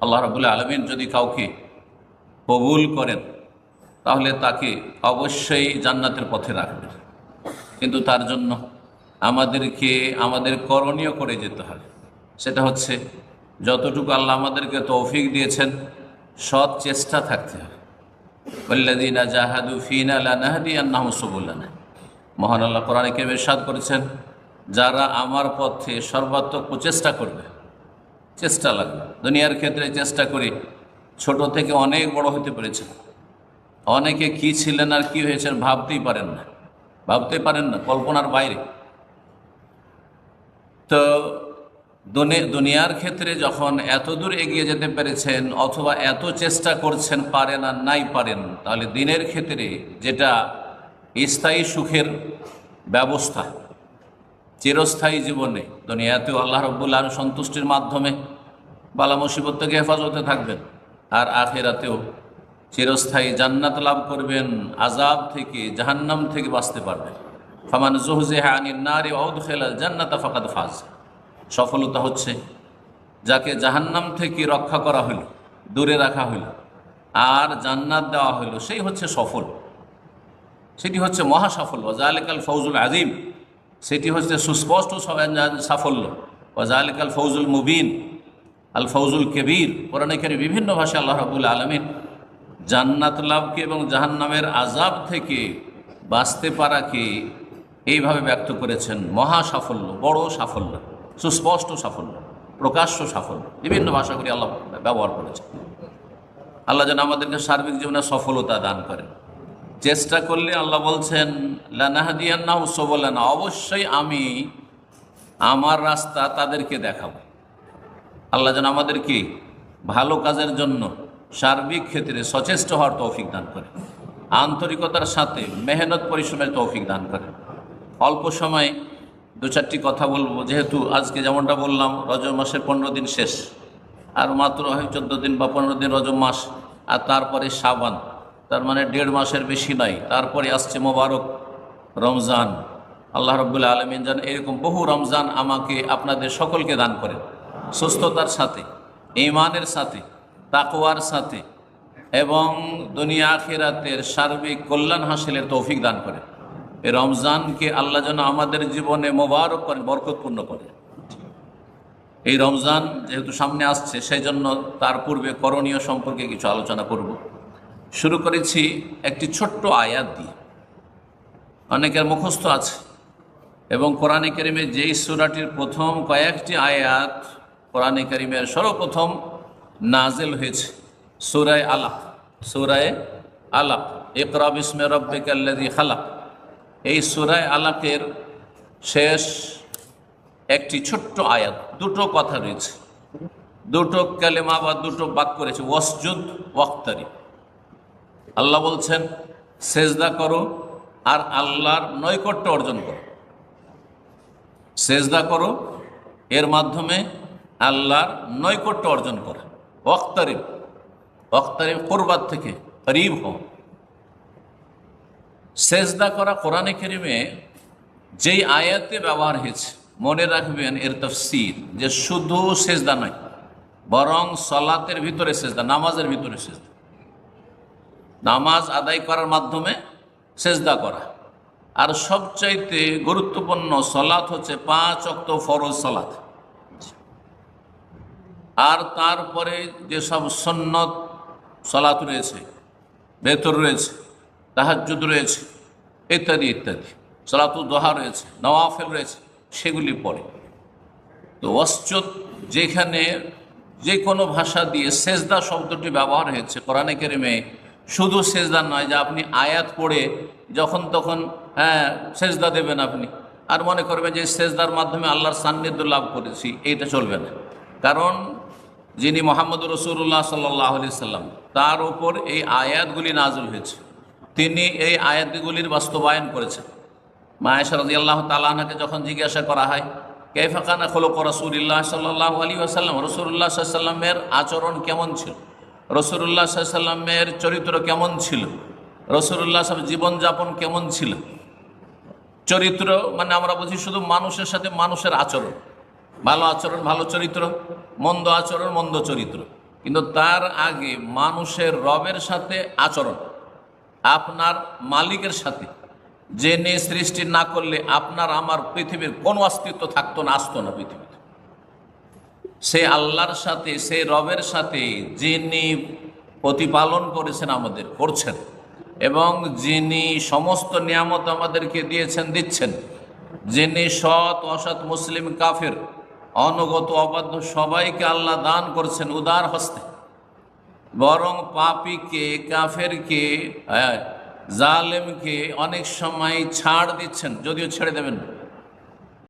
আল্লাহ রবুল্লা আলমিন যদি কাউকে কবুল করেন, তাহলে তাকে অবশ্যই জান্নাতের পথে রাখবেন। কিন্তু তার জন্য আমাদেরকে, আমাদের করণীয় করে যেতে হবে। সেটা হচ্ছে, যতটুকু আল্লাহ আমাদেরকে তৌফিক দিয়েছেন, সৎ চেষ্টা থাকতে হবে। বল্লাদিনা জাহাদু ফিনা লানাহাদি আন্নাহ সবুল্লানা মহান আল্লাহ কোরআনে কেম ইরশাদ করেছেন, যারা আমার পথে সর্বাত্মক প্রচেষ্টা করবে চেষ্টা লাগবে দুনিয়ার ক্ষেত্রে চেষ্টা করি। ছোট থেকে অনেক বড় হতে পেরেছেন অনেকে কি ছিলেন আর কি হয়েছেন ভাবতেই পারেন না। ভাবতে পারেন না, কল্পনার বাইরে। তো দুনি- দুনিয়ার ক্ষেত্রে যখন এত দূর এগিয়ে যেতে পেরেছেন অথবা এত চেষ্টা করছেন পারেন আর নাই পারেন, তাহলে দিনের ক্ষেত্রে যেটা স্থায়ী সুখের ব্যবস্থা চিরস্থায়ী জীবনে দুনিয়াতেও আল্লাহ রব্বুল্লাহ সন্তুষ্টির মাধ্যমে বালা মুসিবত থেকে হেফাজতে থাকবেন। আর আখেরাতেও চিরস্থায়ী জান্নাত লাভ করবেন আজাব থেকে, জাহান্নাম থেকে বাঁচতে পারবেন। ফামান জুহজেহা আনিন নারী অউদ খেলাল জান্নাতা ফাকাদ ফাজ। সফলতা হচ্ছে যাকে জাহান্নাম থেকে রক্ষা করা হইল দূরে রাখা হইল আর জান্নাত দেওয়া হইল সেই হচ্ছে সফল। সেটি হচ্ছে মহা সাফল্য ওয়াজালিকাল ফৌজুল আজিম সেটি হচ্ছে সুস্পষ্ট সাফল্য। ওয়াজালিকাল ফৌজুল মুবিন, আল ফৌজুল কেবির। কোরআনেখানে বিভিন্ন ভাষায় আল্লাহ রাবুল আলমিন জান্নাত লাভকে এবং জাহান্নামের আজাব থেকে বাঁচতে পারাকে এইভাবে ব্যক্ত করেছেন। মহা সাফল্য, বড় সাফল্য, সুস্পষ্ট সাফল্য, প্রকাশ্য সাফল্য, বিভিন্ন ভাষাগুলি আল্লাহ ব্যবহার করেছেন। আল্লাহ যেন আমাদেরকে সার্বিক জীবনে সফলতা দান করেন। চেষ্টা করলে আল্লাহ বলছেন লানাহাদিয়ান্না সবলানা। অবশ্যই আমি আমার রাস্তা তাদেরকে দেখাবো। আল্লাহ যেন আমাদেরকে ভালো কাজের জন্য সার্বিক ক্ষেত্রে সচেষ্ট হওয়ার তৌফিক দান করে, আন্তরিকতার সাথে মেহনত পরিশ্রমের তৌফিক দান করে। অল্প সময় দু চারটি কথা বলব, যেহেতু আজকে যেমনটা বললাম, রজব মাসের পনেরো দিন শেষ, আর মাত্র হয় চোদ্দ দিন বা পনেরো দিন রজব মাস, আর তারপরে সাবান তার মানে দেড় মাসের বেশি নাই, তারপরে আসছে মোবারক রমজান। আল্লাহ রব্বুল্লা আলমিন যেন এরকম বহু রমজান আমাকে, আপনাদের সকলকে দান করেন। সুস্থতার সাথে ইমানের সাথে, তাকওয়ার সাথে, এবং দুনিয়া আখিরাতের সার্বিক কল্যাণ হাসিলের তৌফিক দান করেন। এই রমজানকে আল্লাহ যেন আমাদের জীবনে মোবারক করেন, বরকতপূর্ণ করে এই রমজান যেহেতু সামনে আসছে সেই জন্য তার পূর্বে করণীয় সম্পর্কে কিছু আলোচনা করব। শুরু করেছি একটি ছোট্ট আয়াত দিয়ে। অনেকের মুখস্থ আছে। এবং কোরআনে করিমের যেই সুরাটির প্রথম কয়েকটি আয়াত কোরআনে করিমের সর্বপ্রথম নাজেল হয়েছে। সুরায় আলাপ সুরায় আলাপ। ইকরাব ইসমে রব্বিকাল্লাদি খালাক। এই সুরায় আলাপের শেষ একটি ছোট্ট আয়াত, দুটো কথা রয়েছে। দুটো কালেমা বা দুটো বাক্য রয়েছে। ওয়াসজুদ ওয়াক্তারি আল্লাহ বলছেন, সেজদা করো আর আল্লাহর নৈকট্য অর্জন করো। সেজদা করো, এর মাধ্যমে আল্লাহর নৈকট্য অর্জন করা। অক্তারিব অক্তারিব কোরবাদ থেকে করিব হও। সেজদা করা কোরআনে কেরিমে যেই আয়াতে ব্যবহার হয়েছে, মনে রাখবেন এর তফসির যে শুধু সেজদা নয়, বরং সলাতের ভিতরে সেজদা, নামাজের ভিতরে সেজদা। নামাজ আদায় করার মাধ্যমে সেজদা করা। আর সবচাইতে গুরুত্বপূর্ণ সলাৎ হচ্ছে পাঁচ অক্ত ফরজ সলাৎ। আর তারপরে যেসব সন্ন্যত সলাৎ রয়েছে বেতর রয়েছে তাহাজুদ রয়েছে, ইত্যাদি ইত্যাদি। সলাতুল দোহা রয়েছে, নওয়াফেল রয়েছে, সেগুলি পড়ে। তো অশ্চত যেখানে যে কোনো ভাষা দিয়ে সেজদা শব্দটি ব্যবহার হয়েছে কোরআনে কেরিমে শুধু সেজদা নয়, যে আপনি আয়াত পড়ে যখন তখন হ্যাঁ সেজদা দেবেন আপনি। আর মনে করবেন যে সেজদার মাধ্যমে আল্লাহর সান্নিধ্য লাভ করেছি, এইটা চলবে না। কারণ যিনি মোহাম্মদ রসুল্লাহ সাল্লাহ আলি সাল্লাম, তার ওপর এই আয়াতগুলি নাজল হয়েছে। তিনি এই আয়াতগুলির বাস্তবায়ন করেছেন। মায়েশা রাজি আল্লাহ তালাহাকে যখন জিজ্ঞাসা করা হয় কেফাকানা খোলক রসুল্লাহ সাল্লাহ আলী আসাল্লাম রসুল্লাহ সাল্লামের আচরণ কেমন ছিল? রসুল্লাহ সাল্লামের চরিত্র কেমন ছিল? রসুল্লাহ সাহেব জীবনযাপন কেমন ছিল? চরিত্র মানে আমরা বুঝি শুধু মানুষের সাথে মানুষের আচরণ। ভালো আচরণ, ভালো চরিত্র, মন্দ আচরণ, মন্দ চরিত্র। কিন্তু তার আগে মানুষের রবের সাথে আচরণ, আপনার মালিকের সাথে। জেনে সৃষ্টি না করলে আপনার, আমার পৃথিবীর কোনো অস্তিত্ব থাকতো না, আসতো না পৃথিবীতে সে আল্লাহর সাথে, সে রবের সাথে যিনি প্রতিপালন করেছেন আমাদের, করছেন। এবং যিনি সমস্ত নিয়ামত আমাদেরকে দিয়েছেন, দিচ্ছেন। যিনি সৎ, অসৎ, মুসলিম, কাফের, অনুগত, অবাধ্য, সবাইকে আল্লাহ দান করছেন উদার হস্তে। বরং পাপিকে, কাফেরকে জালেমকে অনেক সময় ছাড় দিচ্ছেন, যদিও ছেড়ে দেবেন না।